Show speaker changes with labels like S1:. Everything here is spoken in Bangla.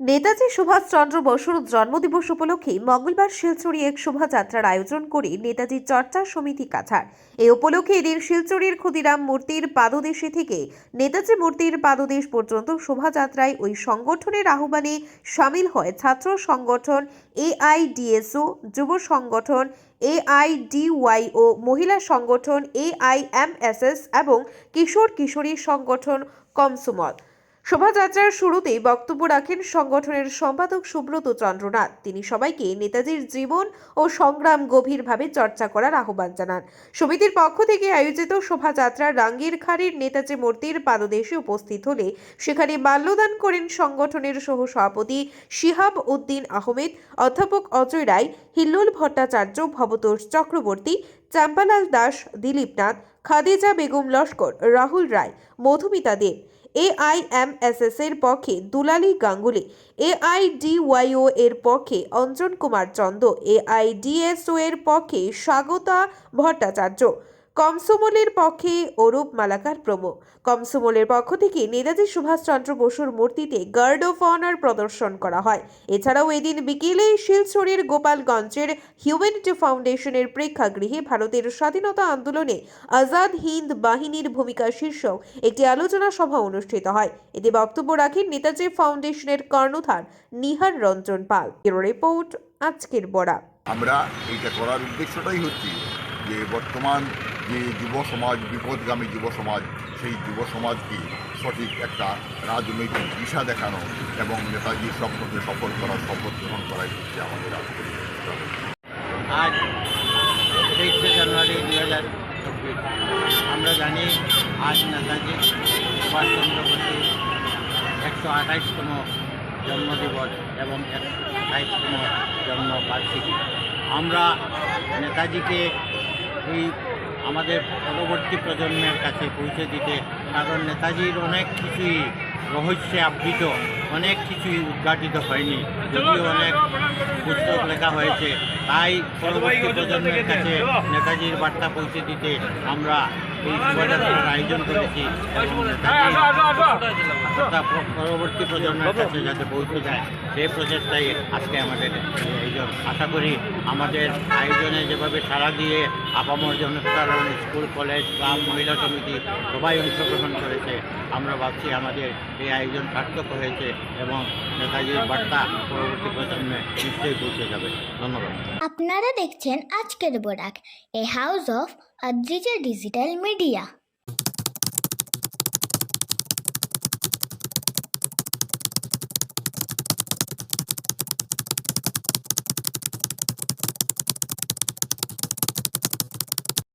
S1: নেতাজি সুভাষচন্দ্র বসুর জন্মদিবস উপলক্ষে মঙ্গলবার শিলচরে এক শোভাযাত্রার আয়োজন করে নেতাজি চর্চা সমিতি কাছাড়। এই উপলক্ষে এদিন শিলচরের ক্ষুদিরাম মূর্তির পাদদেশে থেকে নেতাজি মূর্তির পাদদেশ পর্যন্ত শোভাযাত্রায় ওই সংগঠনের আহ্বানে সামিল হয় ছাত্র সংগঠন এআইডিএসও, যুব সংগঠন এআইডিওয়াইও, মহিলা সংগঠন এআইএমএসএস এবং কিশোর কিশোরী সংগঠন কমসুমল। শোভাযাত্রার শুরুতেই বক্তব্য রাখেন সংগঠনের সম্পাদক সুব্রত চন্দ্রনাথ। তিনি সবাইকে নেতাজির জীবন ও সংগ্রাম গভীরভাবে চর্চা করার আহ্বান জানান। সমিতির পক্ষ থেকে আয়োজিত শোভাযাত্রা রাঙ্গির খাড়ির নেতাজি মূর্তির পাদদেশে উপস্থিত হলে সেখানে মাল্যদান করেন সংগঠনের সহ সভাপতি শিহাব উদ্দিন আহমেদ, অধ্যাপক অজয় রায়, হিল্লুল ভট্টাচার্য, ভবতোষ চক্রবর্তী, চাম্পালাল দাস, দিলীপ নাথ, খাদিজা বেগম লস্কর, রাহুল রায়, মধুমিতা দেব। এআইএমএসএস এর পক্ষে দুলালী গাঙ্গুলি, এআইডিওয়াইও এর পক্ষে অঞ্জন কুমার চন্দ, এআইডিএসও এর পক্ষে স্বাগতা ভট্টাচার্য। কমসমলের পক্ষে অরূপ মালাকার প্রমুখ কমসমলের পক্ষ থেকে নেতাজি সুভাষচন্দ্র বসুর মূর্তিতে গার্ড অফ অনার প্রদর্শন করা হয়। এছাড়াও এদিন বিকেলে শিলচরের গোপালগঞ্জের হিউম্যানিটি ফাউন্ডেশনের প্রেক্ষাগৃহে ভারতের স্বাধীনতা আন্দোলনে আজাদ হিন্দ বাহিনীর ভূমিকা শীর্ষক একটি আলোচনা সভা অনুষ্ঠিত হয়। এতে বক্তব্য রাখেন নেতাজি ফাউন্ডেশনের কর্ণধার নিহার রঞ্জন পাল। রিপোর্ট, আজকের বড়া
S2: আমরা এইটা করার উদ্দেশ্যটাই হচ্ছে যে বর্তমান যে যুব সমাজ, বিপদগামী যুব সমাজ, সেই যুব সমাজকে সঠিক একটা রাজনৈতিক দিশা দেখানো এবং নেতাজির স্বপ্নকে সফল করার শপথ গ্রহণ করাই হচ্ছে আমাদের
S3: আজ তেইশে জানুয়ারি দু হাজার চব্বিশ। আমরা জানি আজ নেতাজি সুভাষচন্দ্র বসুর একশো আঠাইশতম জন্মদিবস এবং একশো আঠাইশতম জন্মবার্ষিকী। আমরা নেতাজিকে এই আমাদের পরবর্তী প্রজন্মের কাছে পৌঁছে দিতে, কারণ নেতাজির অনেক কিছুই রহস্যে আবৃত, অনেক কিছুই উদ্ঘাটিত হয়নি। যদিও অনেক পুস্তক লেখা হয়েছে, তাই পরবর্তী প্রজন্মের কাছে নেতাজির বার্তা পৌঁছে দিতে আমরা এই আয়োজন করেছি পরবর্তী প্রজন্মের কাছে যাতে পৌঁছে যায় সেই প্রচেষ্টাই আজকে আমাদের আয়োজন। আশা করি আমাদের আয়োজনে যেভাবে সাড়া দিয়ে আপামর জনসাধারণ স্কুল কলেজ ক্লাব মহিলা সমিতি সবাই অংশগ্রহণ করেছে আমরা ভাবছি আমাদের এই আয়োজন সার্থক হয়েছে এবং নেতাজির বার্তা পরবর্তী প্রজন্মে নিশ্চয়ই পৌঁছে যাবে। ধন্যবাদ।
S4: আপনারা দেখছেন আজকের বোরাক a house of Adrija digital media.